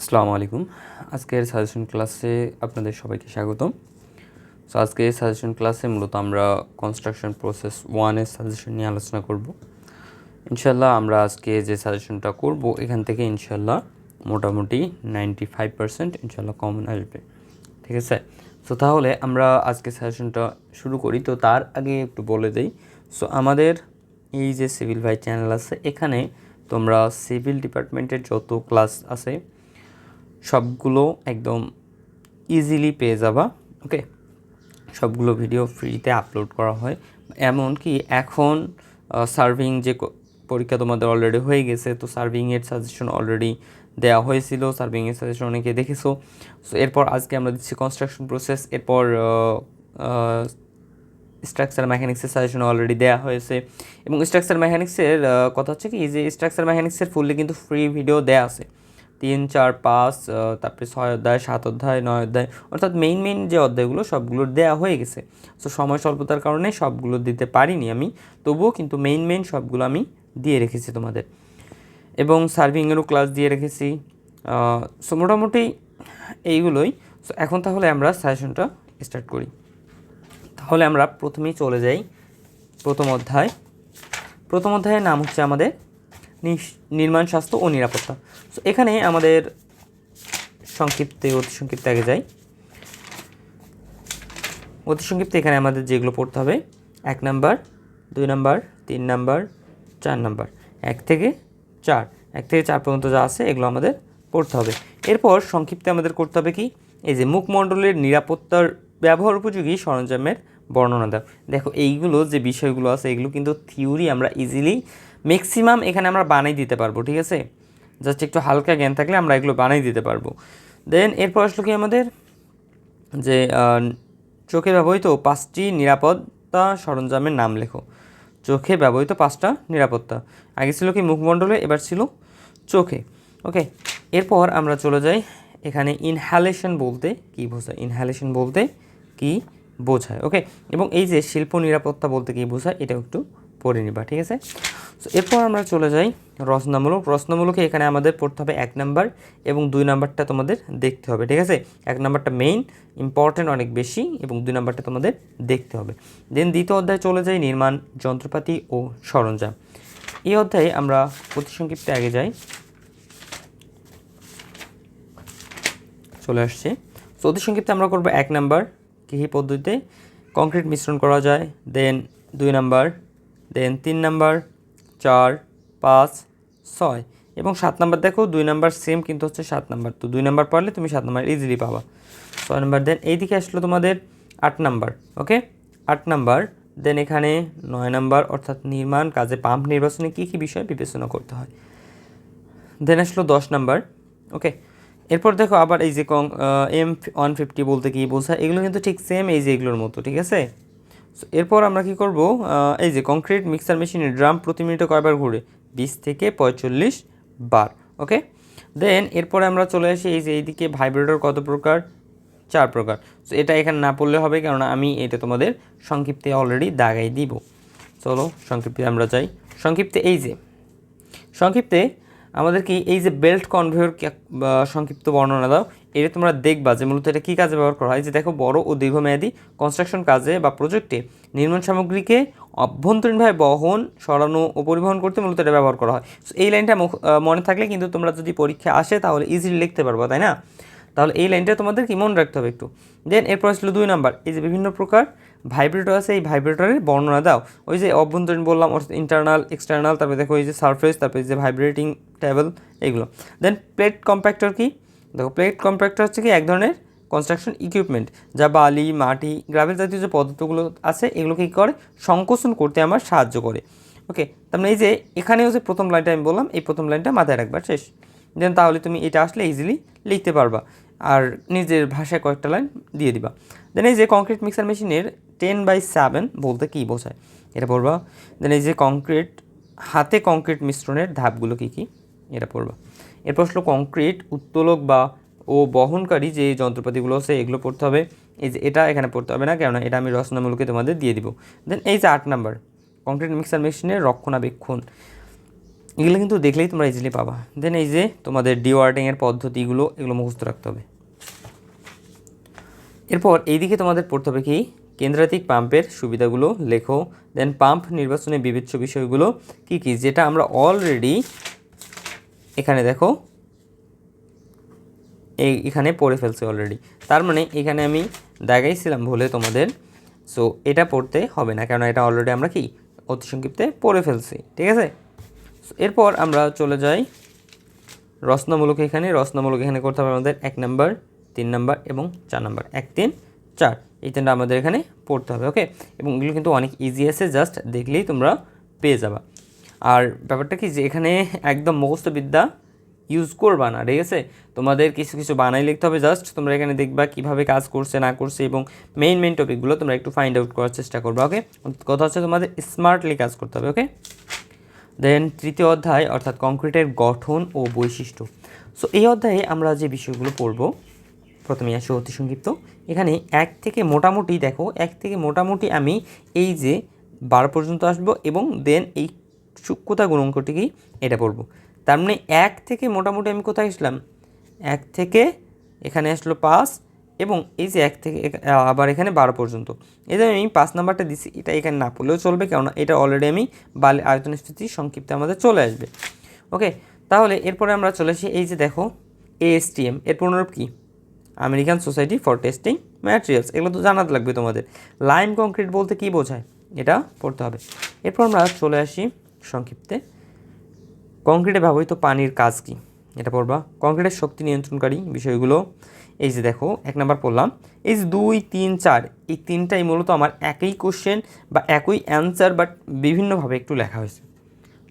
আসসালামু আলাইকুম। আজকের সাজেশন ক্লাসে আপনাদের সবাইকে স্বাগতম। সো আজকে এই সাজেশন ক্লাসে মূলত আমরা কনস্ট্রাকশন প্রসেস ওয়ানের সাজেশন নিয়ে আলোচনা করব। ইনশাল্লাহ আমরা আজকে যে সাজেশনটা করব, এখান থেকে ইনশাল্লাহ মোটামুটি নাইনটি ফাইভ পার্সেন্ট ইনশাল্লাহ কমন আসবে। ঠিক আছে? সো তাহলে আমরা আজকে সাজেশনটা শুরু করি। তো, তার আগে একটু বলে দিই। সো আমাদের এই যে সিভিল ভাই চ্যানেল আছে, এখানে তোমরা সিভিল ডিপার্টমেন্টের যত ক্লাস আছে সবগুলো একদম ইজিলি পেয়ে যাবা ওকে সবগুলো ভিডিও ফ্রিতে আপলোড করা হয়। এমনকি এখন সার্ভিং যে পরীক্ষা তোমাদের অলরেডি হয়ে গেছে, তো সার্ভিংয়ের সাজেশন অলরেডি দেওয়া হয়েছিল সার্ভিংয়ের সাজেশন অনেকে দেখেছ। সো এরপর আজকে আমরা দিচ্ছি কনস্ট্রাকশন প্রসেস এরপর স্ট্রাকচার মেকানিক্সের সাজেশন অলরেডি দেওয়া হয়েছে। এবং স্ট্রাকচার মেকানিক্সের কথা হচ্ছে কি, যে স্ট্রাকচার মেকানিক্সের ফুললি কিন্তু ফ্রি ভিডিও দেওয়া আছে। তিন, চার, পাঁচ তারপরে ছয় অধ্যায়, সাত অধ্যায়, নয় অধ্যায়, অর্থাৎ মেইন মেইন যে অধ্যায়গুলো সবগুলোর দেওয়া হয়ে গেছে। সো সময় স্বল্পতার কারণে সবগুলো দিতে পারিনি আমি, তবুও কিন্তু মেইন মেইন সবগুলো আমি দিয়ে রেখেছি তোমাদের। এবং সার্ভিংয়েরও ক্লাস দিয়ে রেখেছি। সো মোটামুটি এইগুলোই। সো এখন তাহলে আমরা সাজেশনটা স্টার্ট করি। তাহলে আমরা প্রথমেই চলে যাই প্রথম অধ্যায়। প্রথম অধ্যায়ের নাম হচ্ছে আমাদের নির্মাণ, স্বাস্থ্য ও নিরাপত্তা। সো এখানে আমাদের সংক্ষিপ্তে, অতি সংক্ষিপ্তে আগে যাই। অতি সংক্ষিপ্তে এখানে আমাদের যেগুলো পড়তে হবে, এক নাম্বার, দুই নাম্বার, তিন নাম্বার, চার নাম্বার। এক থেকে চার। এক থেকে চার পর্যন্ত যা আছে, এগুলো আমাদের পড়তে হবে। এরপর সংক্ষিপ্তে আমাদের করতে হবে কি? এই যে মুখমণ্ডলের নিরাপত্তার ব্যবহার উপযোগী সরঞ্জামের বর্ণনা দাও। দেখো, এইগুলো যে বিষয়গুলো আছে, এগুলো কিন্তু থিওরি আমরা ইজিলি ম্যাক্সিমাম এখানে আমরা বানাই দিতে পারব, ঠিক আছে? জাস্ট একটু হালকা জ্ঞান থাকলে আমরা এগুলো বানাই দিতে পারব। দেন এরপর আসলো কি আমাদের? যে চোখে ব্যবহৃত পাঁচটি নিরাপত্তা সরঞ্জামের নাম লেখো। চোখে ব্যবহৃত পাঁচটা নিরাপত্তা। আগে ছিল কি মুখমণ্ডলে, এবার ছিল চোখে। ওকে এরপর আমরা চলে যাই এখানে ইনহ্যালেশন বলতে কি বোঝায়? ইনহ্যালেশন বলতে কি বোঝায়? ওকে এবং এই যে শিল্প নিরাপত্তা বলতে কি বোঝায়? এটাও একটু পড়ে নিবা ঠিক আছে? So, এরপর আমরা চলে যাই রচনামূলক। রচনামূলকে এখানে আমাদের পড়তে হবে এক নাম্বার এবং দুই নাম্বারটা তোমাদের দেখতে হবে ঠিক আছে? এক নাম্বারটা মেইন ইম্পর্টেন্ট অনেক বেশি এবং দুই নাম্বারটা তোমাদের দেখতে হবে। দেন দ্বিতীয় অধ্যায়ে চলে যাই নির্মাণ যন্ত্রপাতি ও সরঞ্জাম। এই অধ্যায়ে আমরা অতি সংক্ষিপ্তে আগে যাই। চলে আসছে। তো অতি সংক্ষিপ্তে আমরা করব এক নাম্বার কৃষি পদ্ধতিতে? কংক্রিট মিশ্রণ করা যায় দেন দুই নাম্বার দেন তিন নাম্বার চার, পাঁচ, ছয় এবং সাত নাম্বার দেখো, দুই নাম্বার সেম কিন্তু হচ্ছে সাত নাম্বার তো দুই নাম্বার পারলে তুমি সাত নাম্বার ইজিলি পাবা। ছয় নাম্বার দেন এইদিকে আসলো তোমাদের আট নাম্বার ওকে আট নাম্বার দেন এখানে নয় নাম্বার অর্থাৎ নির্মাণ কাজে পাম্প নির্বাচনে কী কী বিষয় বিবেচনা করতে হয়। দেন আসলো দশ নাম্বার ওকে এরপর দেখো আবার এই যে কং এম ওয়ান ফিফটি বলতে কী বোঝায়, এগুলো কিন্তু ঠিক সেম এই যে এগুলোর মতো, ঠিক আছে? এরপর আমরা কি করব? এই যে কংক্রিট মিক্সার মেশিনে ড্রাম প্রতি মিনিটে কয়বার ঘুরে? বিশ থেকে পঁয়তাল্লিশ বার ওকে দেন এরপরে আমরা চলে আসি এই যে এইদিকে ভাইব্রেটর কত প্রকার? চার প্রকার। সো এটা এখানে না পড়লে হবে কেননা আমি এটা তোমাদের সংক্ষিপ্তে অলরেডি দাগাই দিব। চলো, সংক্ষিপ্তে আমরা যাই। সংক্ষিপ্তে এই যে, সংক্ষিপ্তে আমাদের কি এই যে বেল্ট কনভেয়র সংক্ষিপ্ত বর্ণনা দাও, এটা তোমরা দেখবা যে মূলত এটা কী কাজে ব্যবহার করা হয়? যে দেখো, বড় ও দীর্ঘমেয়াদী কনস্ট্রাকশন কাজে বা প্রজেক্টে নির্মাণ সামগ্রীকে অভ্যন্তরীণভাবে বহন, সরানো ও পরিবহন করতে মূলত এটা ব্যবহার করা হয়। সো এই লাইনটা মনে থাকলে কিন্তু তোমরা যদি পরীক্ষা আসে তাহলে ইজিলি লিখতে পারব, তাই না? তাহলে এই লাইনটা তোমাদের কি মনে রাখতে হবে একটু? দেন এরপর আসলো দুই নাম্বার, এই যে বিভিন্ন প্রকার ভাইব্রেটর আছে, এই ভাইব্রেটরের বর্ণনা দাও। ওই যে অভ্যন্তরীণ বললাম অর্থাৎ ইন্টারনাল এক্সটার্নাল তারপরে দেখো এই যে সারফেস তারপরে যে ভাইব্রেটিং টেবল এগুলো। দেন প্লেট কম্প্যাক্টর কি? দেখো প্লেট কম্প্যাক্টর হচ্ছে কি এক ধরনের কনস্ট্রাকশন ইকুইপমেন্ট যা বালি, মাটি গ্রাভেল জাতীয় যে পদার্থগুলো আছে এগুলো কী করে? সংকোচন করতে আমার সাহায্য করে। ওকে তার মানে এই যে এখানেও যে প্রথম লাইনটা আমি বললাম, এই প্রথম লাইনটা মাথায় রাখবার শেষ। দেন তাহলে তুমি এটা আসলে ইজিলি লিখতে পারবা, আর নিজের ভাষায় কয়েকটা লাইন দিয়ে দিবা। দেন এই যে কংক্রিট মিক্সার মেশিনের টেন বাই সেভেন বলতে কী বোঝায়? এটা পড়বা। দেন এই যে কংক্রিট হাতে কংক্রিট মিশ্রণের ধাপগুলো কী কী? এটা পড়বা। এরপর আসলো কংক্রিট উত্তোলক বা ও বহনকারী যে যন্ত্রপাতিগুলো আছে, এগুলো পড়তে হবে। এই যে এটা এখানে পড়তে হবে না, কেননা এটা আমি রচনামূলকে তোমাদের দিয়ে দিব। দেন এই যে আট নাম্বার কংক্রিট মিক্সার মেশিনের রক্ষণাবেক্ষণ। এগুলো কিন্তু দেখলেই তোমরা ইজিলি পাবা। দেন এই যে তোমাদের ডিওয়ার্ডিংয়ের পদ্ধতিগুলো, এগুলো মুখস্থ রাখতে হবে। এরপর এইদিকে তোমাদের পড়তে হবে কি? কেন্দ্রাতিক পাম্পের সুবিধাগুলো লেখো দেন পাম্প নির্বাচনে বিবেচ্য বিষয়গুলো কি কি, যেটা আমরা অলরেডি এখানে দেখো, এই এখানে পড়ে ফেলছে অলরেডি তার মানে এখানে আমি দেখাইছিলাম ভুলে তোমাদের সো এটা পড়তে হবে না কারণ এটা অলরেডি আমরা কি অতি সংক্ষিপ্তে পড়ে ফেলছি, ঠিক আছে? এরপর আমরা চলে যাই রচনামূলক এখানে রচনামূলক এখানে করতে হবে আমাদের এক নাম্বার তিন নাম্বার এবং চার নাম্বার এক, তিন, চার। এই তিনটা আমাদের এখানে পড়তে হবে ওকে এবং এগুলো কিন্তু অনেক ইজি আছে জাস্ট দেখলেই তোমরা পেয়ে যাবা। আর ব্যাপারটা কি যে এখানে একদম মুখস্থ বিদ্যা ইউজ করবা না, ঠিক আছে? তোমাদের কিছু কিছু বানাই লিখতে হবে জাস্ট তোমরা এখানে দেখবা কীভাবে কাজ করছে, না করছে, এবং মেইন মেইন টপিকগুলো তোমরা একটু ফাইন্ড আউট করার চেষ্টা করবা ওকে কথা হচ্ছে তোমাদের স্মার্টলি কাজ করতে হবে ওকে দেন তৃতীয় অধ্যায়, অর্থাৎ কংক্রিটের গঠন ও বৈশিষ্ট্য। সো এই অধ্যায়ে আমরা যে বিষয়গুলো পড়ব প্রথমে আসি অতি সংক্ষিপ্ত এখানে এক থেকে মোটামুটি দেখো, এক থেকে মোটামুটি আমি এই যে বারো পর্যন্ত আসব এবং দেন এই সূক্ষ্মতা গুণাঙ্কটি কি এটা পড়ব। তার মানে এক থেকে মোটামুটি আমি কোথায় আসলাম? এক থেকে এখানে আসলো পাঁচ এবং এই যে এক থেকে আবার এখানে বারো পর্যন্ত। যে আমি পাঁচ নাম্বারটা দিছি, এটা এখানে না পড়লেও চলবে কেননা এটা অলরেডি আমি বালি, আয়তন স্থিতি সংক্ষিপ্তে আমাদের চলে আসবে। ওকে তাহলে এরপরে আমরা চলে আসি এই যে দেখো এএসটিএম এর পুনরূপ কী? American society for testing materials, এগুলো তো জানাতে লাগবে তোমাদের। লাইম কংক্রিট বলতে কী বোঝায়? এটা পড়তে হবে। এরপর আমরা চলে আসি সংক্ষিপ্তে। কংক্রিটে ব্যবহৃত পানির কাজ কি? এটা পড়বা। কংক্রিটের শক্তি নিয়ন্ত্রণকারী বিষয়গুলো। এই যে দেখো, এক নাম্বার পড়লাম। এই যে দুই, তিন, চার, এই তিনটাই মূলত আমার একই কোশ্চেন বা একই অ্যান্সার বাট বিভিন্নভাবে একটু লেখা হয়েছে।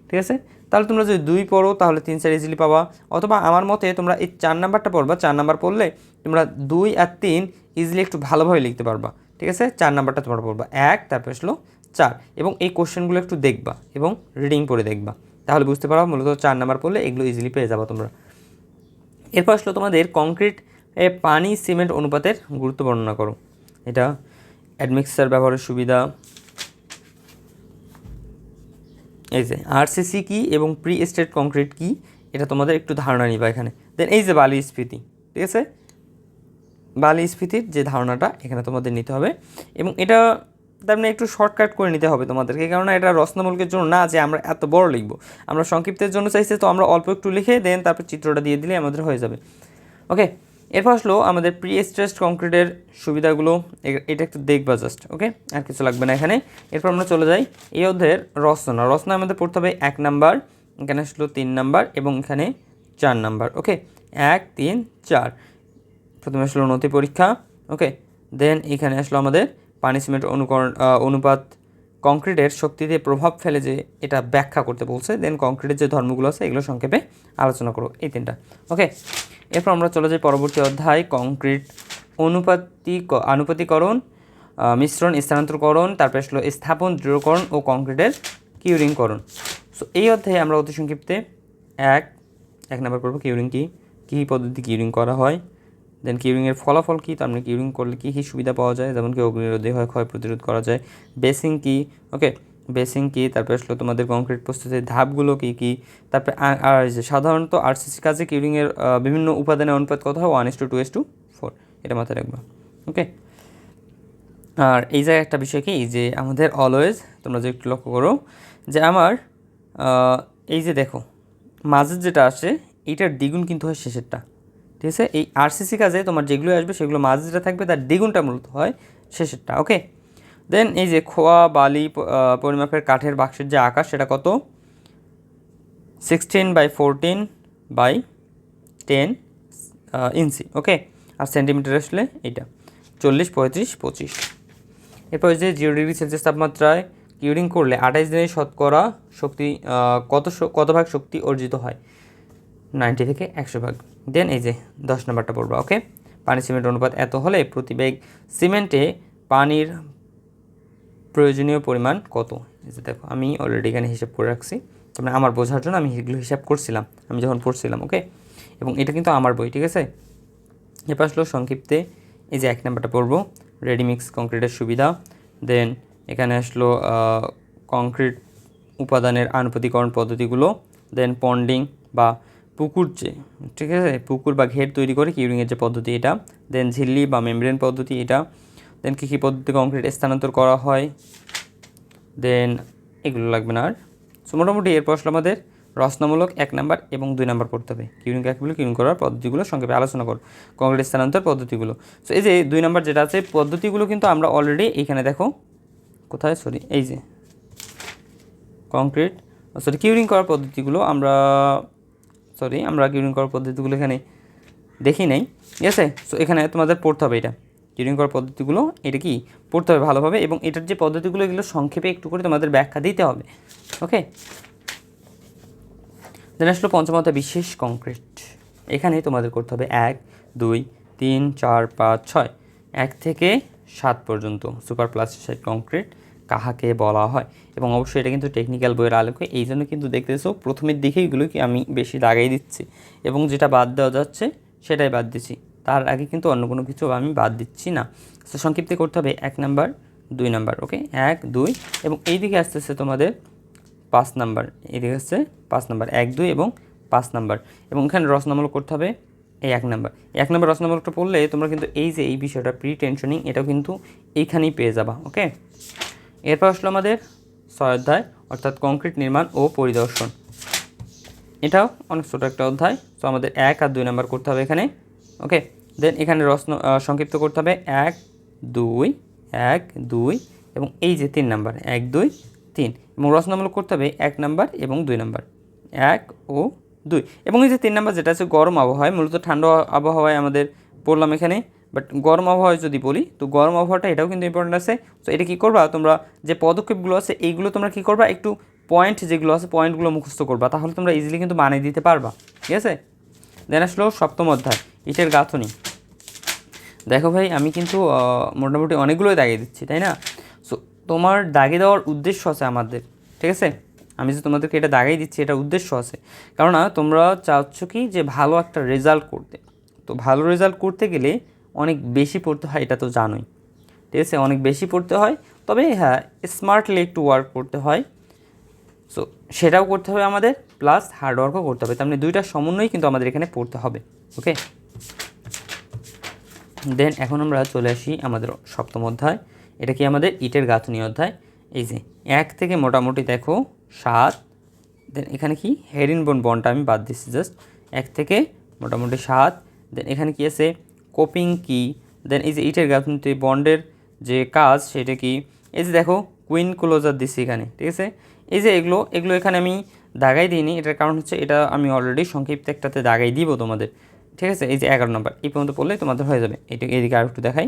ঠিক আছে? তাহলে তোমরা যদি দুই পড়ো, তাহলে তিন চার ইজিলি পাবা। অথবা আমার মতে তোমরা এই চার নাম্বারটা পড়বা, চার নাম্বার পড়লে তোমরা দুই আর তিন ইজিলি একটু ভালোভাবে লিখতে পারবা। ঠিক আছে? চার নাম্বারটা তোমরা পড়বা। এক, তারপর আসলো চার। এবং এই কোশ্চেনগুলো একটু দেখবা এবং রিডিং পড়ে দেখবা। তাহলে বুঝতে পারবা, মূলত চার নাম্বার পড়লে এগুলো ইজিলি পেয়ে যাব তোমরা। এরপর আসলো তোমাদের কংক্রিট এ পানি সিমেন্ট অনুপাতের গুরুত্ব বর্ণনা করো। এটা অ্যাডমিক্সার ব্যবহারের সুবিধা। এই যে আরসিসি কি এবং প্রি স্টেট কংক্রিট কি, এটা তোমাদের একটু ধারণা নিবা এখানে। দেন এই যে বালি স্ফীতি, ঠিক আছে? বালি স্ফীতির যে ধারণাটা এখানে তোমাদের নিতে হবে। এবং এটা তার মানে একটু শর্টকাট করে নিতে হবে তোমাদেরকে কারণ এটা রচনামূলকের জন্য না যে আমরা এত বড় লিখব। আমরা সংক্ষিপ্তের জন্য চাইছি তো আমরা অল্প একটু লিখে দেন তারপর চিত্রটা দিয়ে দিলে আমাদের হয়ে যাবে। ওকে এরপর আসলো আমাদের প্রি স্ট্রেসড কংক্রিটের সুবিধাগুলো এটা একটু দেখবা জাস্ট ওকে আর কিছু লাগবে না এখানে। এরপর আমরা চলে যাই এই অধ্যায়ের রচনা। রচনা আমাদের পড়তে হবে এক নাম্বার, এখানে আসলো তিন নাম্বার এবং এখানে চার নাম্বার ওকে এক, তিন, চার। প্রথমে আসলো নথি পরীক্ষা ওকে দেন এখানে আসলো আমাদের পানিশমেন্ট অনুকরণ অনুপাত কংক্রিটের শক্তিতে প্রভাব ফেলে যে এটা ব্যাখ্যা করতে বলছে দেন কংক্রিটের যে ধর্মগুলো আছে এগুলো সংক্ষেপে আলোচনা করো এই তিনটা। ওকে এরপর আমরা চলে যাই পরবর্তী অধ্যায় কংক্রিট অনুপাতিক আনুপাতিকরণ মিশ্রণ স্থানান্তরকরণ, তারপর আসলো স্থাপন দৃঢ়করণ ও কংক্রিটের কিউরিংকরণ সো এই অধ্যায়ে আমরা অতি সংক্ষিপ্তে এক এক নম্বর পড়ব কিউরিং কি? কী পদ্ধতি কিউরিং করা হয়? দেন কিউরিংয়ের ফলাফল কী? তার মানে কিউরিং করলে কী কী সুবিধা পাওয়া যায়? যেমন কি অগ্নিরোধী হয়, ক্ষয় প্রতিরোধ করা যায়। বেসিং কি? ওকে বেসিং কি? তারপরে আসলো তোমাদের কংক্রিট প্রস্তুতির ধাপগুলো কী কী? তারপরে আর যে সাধারণত আরসিসি কাজে কিউরিংয়ের বিভিন্ন উপাদানের অনুপাত কত হয়? One S two two S two four এটা মাথায় রাখবা। ওকে আর এই জায়গায় একটা বিষয় কি? যে আমাদের অলওয়েজ তোমরা যে একটু লক্ষ্য করো, যে আমার এই যে দেখো মাঝের যেটা আসে এইটার দ্বিগুণ কিন্তু হয় শেষেরটা। ঠিক আছে? এই আরসিসি কাজে তোমার যেগুলো আসবে, সেগুলো মাঝে যেটা থাকবে, তার দ্বিগুণটা মূলত হয় শেষেরটা ওকে দেন এই যে খোয়া, বালি পরিমাপের কাঠের বাক্সের যে আকার সেটা কত? Sixteen by fourteen by ten inch okay R centimetre আসলে এইটা, চল্লিশ, পঁয়ত্রিশ, পঁচিশ। এরপর যে জিরো ডিগ্রি সেলসিয়াস তাপমাত্রায় কিউরিং করলে আঠাইশ দিনে শতকরা শক্তি কত কত ভাগ শক্তি অর্জিত হয়? নাইনটি থেকে একশো ভাগ। দেন এই যে দশ নম্বরটা পড়বা ওকে পানি সিমেন্ট অনুপাত এত হলে প্রতি ব্যাগ সিমেন্টে পানির প্রয়োজনীয় পরিমাণ কত? যে দেখো, আমি অলরেডি এখানে হিসাব করে রাখছি। তারপরে আমার বোঝার জন্য আমি এগুলো হিসাব করছিলাম, আমি যখন পড়ছিলাম ওকে এবং এটা কিন্তু আমার বই, ঠিক আছে? এরপর আসলো সংক্ষিপ্তে, এই যে এক নাম্বারটা পড়ব রেডিমিক্স কংক্রিটের সুবিধা। দেন এখানে আসলো কংক্রিট উপাদানের আনুপাতিকরণ পদ্ধতিগুলো। দেন পন্ডিং বা পুকুর যে, ঠিক আছে? পুকুর বা ঘের তৈরি করে কিউরিংয়ের যে পদ্ধতি এটা দেন ঝিল্লি বা মেমব্রেন পদ্ধতি এটা দেন কী কী পদ্ধতি কংক্রিট স্থানান্তর করা হয় দেন এগুলো লাগবে না আর। সো মোটামুটি এরপর আসলে আমাদের, রচনামূলক এক নাম্বার এবং দুই নাম্বার পড়তে হবে। কিউরিং কাকগুলো কিউরিং করার পদ্ধতিগুলো সংক্ষেপে আলোচনা করো। কংক্রিট স্থানান্তর পদ্ধতিগুলো। সো এই যে দুই নাম্বার যেটা আছে, পদ্ধতিগুলো কিন্তু আমরা অলরেডি এইখানে দেখো। কোথায়? সরি এই যে। কংক্রিট সরি কিউরিং করার পদ্ধতিগুলো আমরা সরি আমরা কিউরিং করার পদ্ধতিগুলো এখানে দেখি নাই। ঠিক আছে? সো এখানে তোমাদের পড়তে হবে এটা। কিউরিং করার পদ্ধতিগুলো, এটা কি? পড়তে হবে ভালোভাবে এবং এটার যে পদ্ধতিগুলো, এগুলো সংক্ষেপে একটু করে তোমাদের ব্যাখ্যা দিতে হবে। ওকে দেন আসলো পঞ্চমত বিশেষ কংক্রিট এখানে তোমাদের করতে হবে এক, দুই, তিন, চার, পাঁচ, ছয়। এক থেকে সাত পর্যন্ত। সুপার প্লাস্টিসাইড কংক্রিট কাহাকে বলা হয়। এবং অবশ্যই এটা কিন্তু টেকনিক্যাল বইয়ের আলোকে। এই জন্য কিন্তু দেখতেছো প্রথমের দিকেই এগুলো কি আমি বেশি দাগাই দিচ্ছি। এবং যেটা বাদ দেওয়া যাচ্ছে, সেটাই বাদ দিচ্ছি। তার আগে কিন্তু অন্য কোনো কিছু আমি বাদ দিচ্ছি না। তো সংক্ষিপ্তে করতে হবে, এক নাম্বার, দুই নাম্বার, ওকে? এক, দুই, এবং এই দিকে আস্তে আস্তে তোমাদের পাঁচ নাম্বার এদিকে হচ্ছে পাঁচ নাম্বার, এক, দুই এবং পাঁচ নাম্বার। এবং এখানে রচনামূলক করতে হবে, এই এক নাম্বার। এক নাম্বার রচনামূলকটা পড়লে তোমরা কিন্তু এই যে এই বিষয়টা প্রি টেনশনিং এটাও কিন্তু এইখানেই পেয়ে যাবা, ওকে? এরপর আসলো আমাদের ছয় অধ্যায় অর্থাৎ কংক্রিট নির্মাণ ও পরিদর্শন। এটাও অনেক ছোটো একটা অধ্যায় তো আমাদের এক আর দুই নাম্বার করতে হবে এখানে। ওকে দেন এখানে আহ, সংক্ষিপ্ত করতে হবে এক দুই এক দুই এবং এই যে তিন নাম্বার এক দুই তিন এবং রচনামূলক করতে হবে এক নাম্বার এবং দুই নাম্বার। এক ও দুই এবং এই যে তিন নাম্বার যেটা আছে গরম আবহাওয়ায় মূলত ঠান্ডা আবহাওয়ায় আমাদের পড়লাম এখানে বাট গরম আবহাওয়া যদি বলি, তো গরম আবহাওয়াটা এটাও কিন্তু ইম্পর্টেন্ট আছে। তো এটা কী করবা? তোমরা যে পদক্ষেপগুলো আছে, এইগুলো তোমরা কী করবা? একটু পয়েন্ট যেগুলো আছে পয়েন্টগুলো মুখস্থ করবা। তাহলে তোমরা ইজিলি কিন্তু বানিয়ে দিতে পারবা। ঠিক আছে? দেন আসলো সপ্তম অধ্যায়, ইটের গাঁথনি। দেখো ভাই, আমি কিন্তু মোটামুটি অনেকগুলোই দাগিয়ে দিচ্ছি, তাই না? সো তোমার দাগে দেওয়ার উদ্দেশ্য আছে আমাদের, ঠিক আছে? আমি যে তোমাদেরকে এটা দাগাই দিচ্ছি এটা উদ্দেশ্য আছে। কেননা তোমরা চাচ্ছ কি? যে ভালো একটা রেজাল্ট করতে। তো ভালো রেজাল্ট করতে গেলে অনেক বেশি পড়তে হয়, এটা তো জানোই। ঠিক আছে? অনেক বেশি পড়তে হয়, তবে হ্যাঁ স্মার্টলি একটু ওয়ার্ক করতে হয়। সো সেটাও করতে হবে আমাদের প্লাস হার্ডওয়ার্কও করতে হবে। তার মানে দুইটার সমন্বয় কিন্তু আমাদের এখানে পড়তে হবে ওকে দেন এখন আমরা চলে আসি আমাদের সপ্তম অধ্যায়। এটা কি আমাদের ইটের গাঁথনি অধ্যায়? এই যে, এক থেকে মোটামুটি দেখো, সাত দেন এখানে কি? হেরিন বোন বনটা আমি বাদ দিচ্ছি জাস্ট এক থেকে মোটামুটি সাত দেন এখানে কি আছে? কোপিং কি দেন এই যে ইটের গাঁথনিতে বন্ডের যে কাজ সেটা কি? এই যে দেখো কুইন ক্লোজার দিচ্ছি এখানে ঠিক আছে? এই যে এগুলো এগুলো এখানে আমি দাগাই দিইনি এটার কারণ হচ্ছে এটা আমি অলরেডি সংক্ষিপ্ত একটাতে দাগাই দিব তোমাদের ঠিক আছে? এই যে এগারো নম্বর এই পর্যন্ত পড়লে তোমাদের হয়ে যাবে। এটা এদিকে আর একটু দেখাই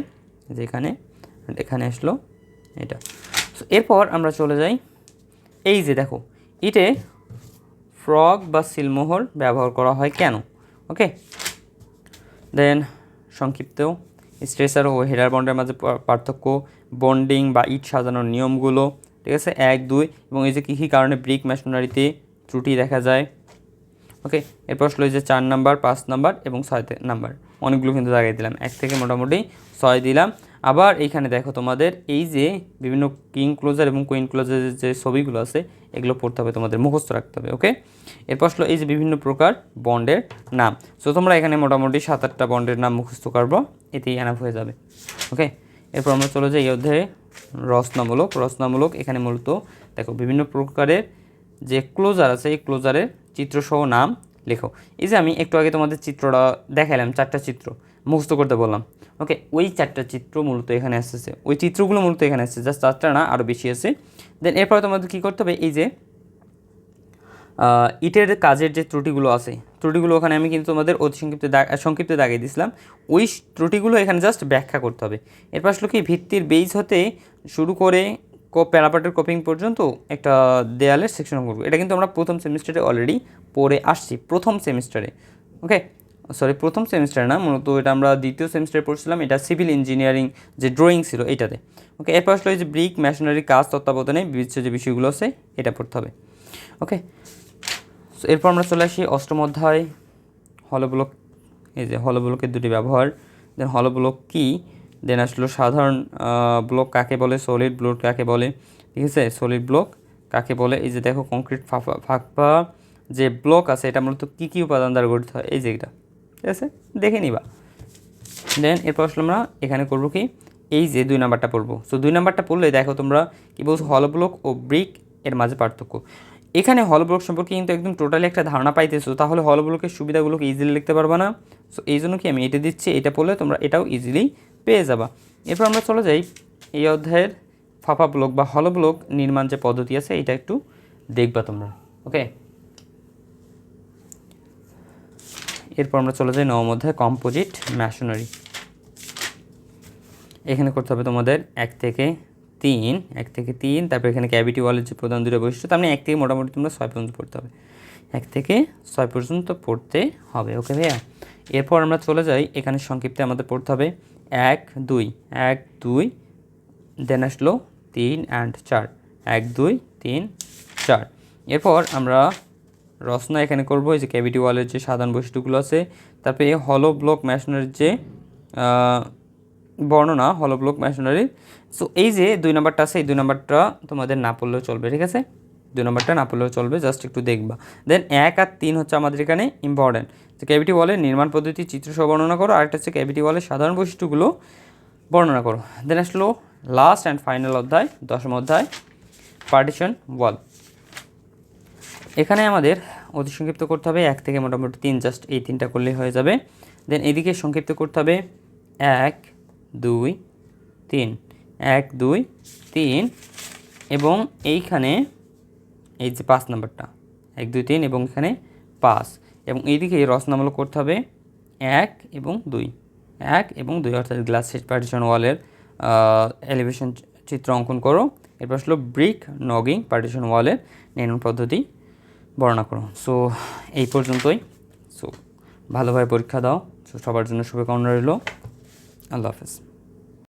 যে এখানে এখানে আসলো এটা। So, এরপর আমরা চলে যাই এই যে দেখো ইটে ফ্রগ বা সিলমোহর ব্যবহার করা হয় কেন? ওকে দেন সংক্ষিপ্ত স্ট্রেসার ও হেডার বন্ডের মাঝে পার্থক্য, বন্ডিং বা ইট সাজানোর নিয়মগুলো, ঠিক আছে? এক, দুই, এবং এই যে কী কী কারণে ব্রিক মেশনারিতে ত্রুটি দেখা যায়? ওকে, এরপর আসলো যে চার নাম্বার, পাঁচ নাম্বার এবং ছয় নাম্বার। অনেকগুলো কিন্তু জায়গায় দিলাম। এক থেকে মোটামুটি ছয় দিলাম। আবার এইখানে দেখো তোমাদের এই যে বিভিন্ন কিং ক্লোজার এবং কুইন ক্লোজারের যে ছবিগুলো আছে, এগুলো পড়তে হবে তোমাদের, মুখস্থ রাখতে হবে, ওকে? এরপর আসলো এই যে বিভিন্ন প্রকার বন্ডের নাম। সো তোমরা এখানে মোটামুটি সাত আটটা বন্ডের নাম মুখস্থ করব, এতেই এনাফ হয়ে যাবে, ওকে? এরপর আমরা চলে যাই এই অধ্যায়ে রচনামূলক। রচনামূলক এখানে মূলত দেখো বিভিন্ন প্রকারের যে ক্লোজার আছে, এই ক্লোজারের চিত্রসহ নাম লেখো। এই যে আমি একটু আগে তোমাদের চিত্রটা দেখালাম চারটা চিত্র, মুখস্থ করতে বললাম। ওকে ওই চারটা চিত্র মূলত এখানে আসতেছে। ওই চিত্রগুলো মূলত এখানে আসছে জাস্ট চারটা না আরও বেশি আছে। দেন এরপরে তোমাদের কী করতে হবে? এই যে ইটের কাজের যে ত্রুটিগুলো আছে, ত্রুটিগুলো ওখানে আমি কিন্তু তোমাদের অতি সংক্ষিপ্ত সংক্ষিপ্ত দাগিয়ে দিয়েছিলাম। ওই ত্রুটিগুলো এখানে জাস্ট ব্যাখ্যা করতে হবে। এরপর আসলো কি, ভিত্তির বেজ হতে শুরু করে প্যারাপাটের কোপিং পর্যন্ত একটা দেয়ালের সেকশন করব। এটা কিন্তু আমরা প্রথম সেমিস্টারে অলরেডি পড়ে আসছি, প্রথম সেমিস্টারে ওকে সরি, প্রথম সেমিস্টার না, মূলত এটা আমরা দ্বিতীয় সেমিস্টারে পড়ছিলাম, এটা সিভিল ইঞ্জিনিয়ারিং যে ড্রয়িং ছিল এটাতে। ওকে, এরপর আসলো যে ব্রিক মেশনারি কাজ, তত্ত্বাবধানে বিবিধ যে বিষয়গুলো আছে, এটা পড়তে হবে। ওকে এরপর আমরা চলে আসি অষ্টম অধ্যায়, হলব্লক, এই যে হলব্লকের দুটি ব্যবহার দেন হলব্লক কি দেন আসলো সাধারণ ব্লক কাকে বলে সলিড ব্লক কাকে বলে, ঠিক আছে? সলিড ব্লক কাকে বলে, এই যে দেখো কংক্রিট ফাঁপা ফাঁকপা যে ব্লক আছে, এটা মূলত কী কী উপাদান দ্বারা গঠিত হয়, এই যে এটা। ঠিক আছে? দেখে নিবা। দেন এরপর আসলে আমরা এখানে করব কি? এই যে দুই নাম্বারটা পড়ব। সো দুই নাম্বারটা পড়লে দেখো তোমরা কি বলছো হল ব্লক ও ব্রিক এর মাঝে পার্থক্য। এখানে হল ব্লক সম্পর্কে কিন্তু একদম টোটালি একটা ধারণা পাইতেছো, তাহলে হল ব্লকের সুবিধাগুলোকে ইজিলি লিখতে পারবা না। সো এই জন্য কি আমি এটা দিচ্ছি, এটা পড়লে তোমরা এটাও ইজিলি পেয়ে যাবা। এরপর আমরা চলে যাই এই অধ্যায়ের ফাফা ব্লক বা হল ব্লক নির্মাণ যে পদ্ধতি আছে, এটা একটু দেখবা তোমরা। ওকে এরপর আমরা চলে যাই নবম অধ্যায় কম্পোজিট ম্যাশনারি এখানে করতে হবে তোমাদের এক থেকে তিন, এক থেকে তিন, তারপর এখানে ক্যাভিটি ওয়ালের যে প্রধান দুটো বৈশিষ্ট্য, তার মানে এক থেকে মোটামুটি তোমরা ছয় পর্যন্ত পড়তে হবে। এক থেকে ছয় পর্যন্ত পড়তে হবে ওকে ভাইয়া? এরপর আমরা চলে যাই, এখানে সংক্ষিপ্তে আমাদের পড়তে হবে এক, দুই এক, দুই দেন আসলো তিন অ্যান্ড চার। এক, দুই, তিন, চার। এরপর আমরা রচনা এখানে করব, এই যে ক্যাভিটি ওয়ালের যে সাধারণ বৈশিষ্ট্যগুলো আছে। তারপরে এই হলো ব্লক ম্যাশনারির যে বর্ণনা হলো ব্লক ম্যাশনারির সো এই যে দুই নাম্বারটা আছে, এই দুই নাম্বারটা তোমাদের না পড়লেও চলবে, ঠিক আছে? দুই নাম্বারটা না পড়লেও চলবে জাস্ট একটু দেখবা। দেন এক আর তিন হচ্ছে আমাদের এখানে ইম্পর্টেন্ট যে ক্যাভিটি ওয়ালের নির্মাণ পদ্ধতি, চিত্র সহ বর্ণনা করো। আরেকটা হচ্ছে ক্যাভিটি ওয়ালের সাধারণ বৈশিষ্ট্যগুলো বর্ণনা করো। দেন আসলো লাস্ট অ্যান্ড ফাইনাল অধ্যায়, দশম অধ্যায় পার্টিশন ওয়াল এখানে আমাদের অতি সংক্ষিপ্ত করতে হবে এক থেকে মোটামুটি তিন জাস্ট এই তিনটা করলেই হয়ে যাবে। দেন এদিকে সংক্ষিপ্ত করতে হবে এক, দুই, তিন। এক, দুই, তিন এবং এইখানে এই যে পাঁচ নাম্বারটা। এক, দুই, তিন এবং এখানে পাঁচ। এবং এইদিকে রচনামূলক করতে হবে এক এবং দুই। এক এবং দুই, অর্থাৎ গ্লাস সেট পার্টিশন ওয়ালের এলিভেশন চিত্র অঙ্কন করো। এরপর আসলো ব্রিক নগিং পার্টিশন ওয়ালের নির্মাণ পদ্ধতি। বর্ণনা করো। সো এই পর্যন্তই। সো ভালোভাবে পরীক্ষা দাও। সো সবার জন্য শুভকামনা রইল। আল্লাহ হাফেজ।